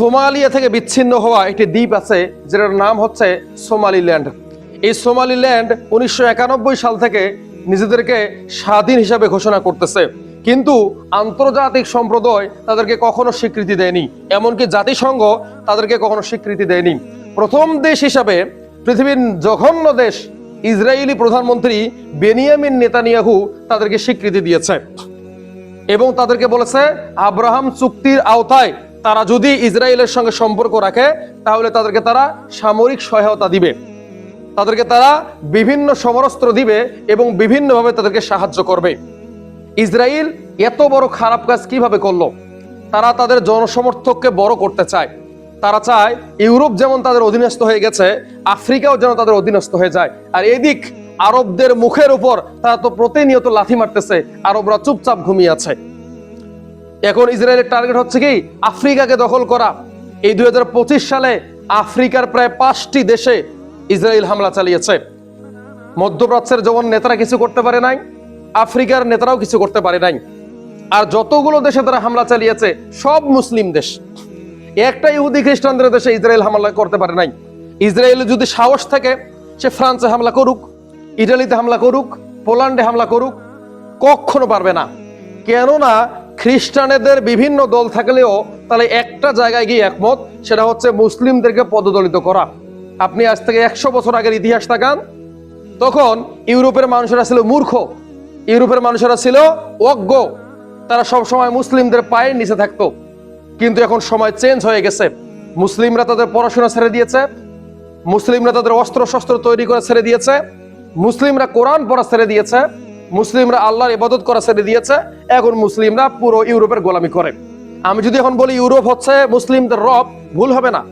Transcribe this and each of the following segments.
Somalia থেকে বিচ্ছিন্ন হওয়া একটি দ্বীপ আছে, যেটার নাম হচ্ছে সোমালিল্যান্ড। এই সোমালিল্যান্ড উনিশশো একানব্বই সাল থেকে নিজেদেরকে স্বাধীন হিসাবে ঘোষণা করতেছে। কিন্তু আন্তর্জাতিক সম্প্রদায় তাদেরকে কখনো স্বীকৃতি দেয়নি, এমনকি জাতিসংঘ তাদেরকে কখনো স্বীকৃতি দেয়নি। প্রথম দেশ হিসাবে পৃথিবীর জঘন্য দেশ ইসরায়েলি প্রধানমন্ত্রী বেনিয়ামিন নেতানিয়াহু তাদেরকে স্বীকৃতি দিয়েছে এবং তাদেরকে বলেছে, আব্রাহাম চুক্তির আওতায় তারা যদি ইসরায়েলের সঙ্গে সম্পর্ক রাখে, তাহলে তাদেরকে তারা সামরিক সহায়তা দিবে। তাদেরকে তারা বিভিন্ন সমরস্ত্র দিবে এবং বিভিন্নভাবে তাদেরকে সাহায্য করবে। ইসরায়েল এত বড় খারাপ কাজ কীভাবে করল? তারা তাদের জনসমর্থককে বড় করতে চায়। তারা চায় ইউরোপ যেমন তাদের অধীনস্থ হয়ে গেছে, আফ্রিকাও যেন তাদের অধীনস্থ হয়ে যায়। আর এদিক আরবদের মুখের উপর তারা তো প্রতিনিয়ত লাথি মারতেছে, আরবরা চুপচাপ ঘুমিয়ে আছে। এখন ইসরায়েলের টার্গেট হচ্ছে কি? আফ্রিকাকে দখল করা। এই দুই হাজার পঁচিশ সালে আফ্রিকার প্রায় পাঁচটি দেশে ইসরায়েল হামলা চালিয়েছে। মধ্যপ্রাচ্যের যেমন নেতারা কিছু করতে পারে নাই, আফ্রিকার নেতারাও কিছু করতে পারে নাই। আর যতগুলো দেশে তারা হামলা চালিয়েছে, সব মুসলিম দেশ। একটা ইহুদি খ্রিস্টানদের দেশে ইসরায়েল হামলা করতে পারে নাই। ইসরায়েলের যদি সাহস থাকে, সে ফ্রান্সে হামলা করুক, ইটালিতে হামলা করুক, পোল্যান্ডে হামলা করুক, কখনো পারবে না। কেননা খ্রিস্টানেদের বিভিন্ন দল থাকলেও তাহলে একটা জায়গায় গিয়ে একমত, সেটা হচ্ছে মুসলিমদেরকে পদদলিত করা। আপনি আজ থেকে একশো বছর আগের ইতিহাস তাকান তখন ইউরোপের মানুষেরা ছিল মূর্খ। ইউরোপের মানুষেরা ছিল অজ্ঞ। তারা সব সময় মুসলিমদের পায়ের নিচে থাকতো। কিন্তু এখন সময় চেঞ্জ হয়ে গেছে। মুসলিমরা তাদের পড়াশোনা ছেড়ে দিয়েছে। মুসলিমরা তাদের অস্ত্র শস্ত্র তৈরি করে ছেড়ে দিয়েছে। মুসলিমরা কোরআন পড়া ছেড়ে দিয়েছে। মুসলিমরা আল্লাহর ইবাদত করা ছেড়ে দিয়েছে, এখন মুসলিমরা পুরো ইউরোপের গোলামি করে। আমি যদি এখন বলি ইউরোপ হচ্ছে মুসলিমদের রব, ভুল হবে না।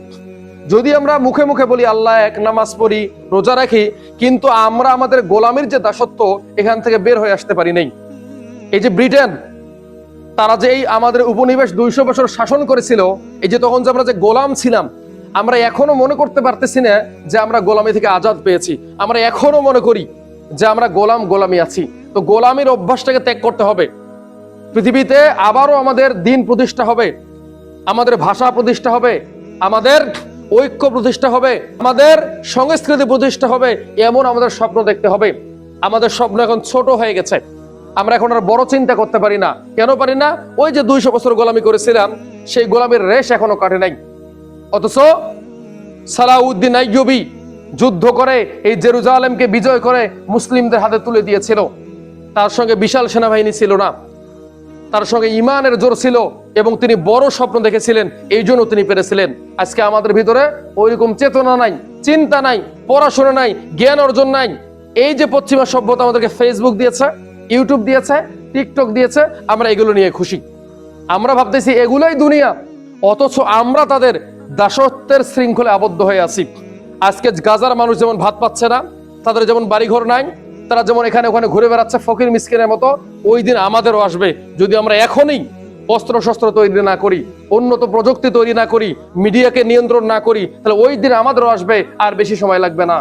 যদি আমরা মুখে মুখে বলি আল্লাহ এক, নামাজ পড়ি, রোজা রাখি, কিন্তু আমরা আমাদের গোলামির যে দাসত্ব, এখান থেকে বের হয়ে আসতে পারি নেই। এই যে ব্রিটেন, তারা যে এই আমাদের উপনিবেশ দুইশো বছর শাসন করেছিল, এই যে তখন যে আমরা যে গোলাম ছিলাম, আমরা এখনও মনে করতে পারতেছি না যে আমরা গোলামি থেকে আজাদ পেয়েছি। আমরা এখনও মনে করি যে আমরা গোলাম গোলামি আছি। তো গোলামির অভ্যাসটাকে ত্যাগ করতে হবে। পৃথিবীতে আবারও আমাদের দিন প্রতিষ্ঠা হবে, আমাদের ভাষা প্রতিষ্ঠা হবে, আমাদের ঐক্য প্রতিষ্ঠা হবে, আমাদের সংস্কৃতি প্রতিষ্ঠা হবে, এমন আমাদের স্বপ্ন দেখতে হবে। আমাদের স্বপ্ন এখন ছোট হয়ে গেছে। আমরা এখন আর বড় চিন্তা করতে পারি না। কেন পারি না? ওই যে দুইশো বছর গোলামি করেছিলাম, সেই গোলামির রেশ এখনও কাটে নাই। অথচ সালাউদ্দিন আইয়ুবি যুদ্ধ করে এই জেরুজালেমকে বিজয় করে মুসলিমদের হাতে তুলে দিয়েছিল। তার সঙ্গে বিশাল সেনাবাহিনী ছিল না। তার সঙ্গে ইমানের জোর ছিল এবং তিনি বড় স্বপ্ন দেখেছিলেন, এই জন্য তিনি পেরেছিলেন। আজকে আমাদের ভিতরে ওইরকম চেতনা নাই, চিন্তা নাই, পড়াশোনা নাই, জ্ঞান অর্জন নাই। এই যে পশ্চিমা সভ্যতা আমাদেরকে ফেসবুক দিয়েছে ইউটিউব দিয়েছে টিকটক দিয়েছে, আমরা এগুলো নিয়ে খুশি। আমরা ভাবতেছি এগুলোই দুনিয়া, অথচ আমরা তাদের দাসত্বের শৃঙ্খলে আবদ্ধ হয়ে আছি। আজকে গাজার মানুষ যেমন ভাত পাচ্ছে না, তাদের যেমন বাড়িঘর নাই তারা যেমন এখানে ওখানে ঘুরে বেড়াচ্ছে ফকির মিসকিনের মতো, ওই দিন আমাদেরও আসবে। যদি আমরা এখনই অস্ত্র শস্ত্র তৈরি না করি, উন্নত প্রযুক্তি তৈরি না করি, মিডিয়াকে নিয়ন্ত্রণ না করি, তাহলে ওই দিন আমাদেরও আসবে, আর বেশি সময় লাগবে না।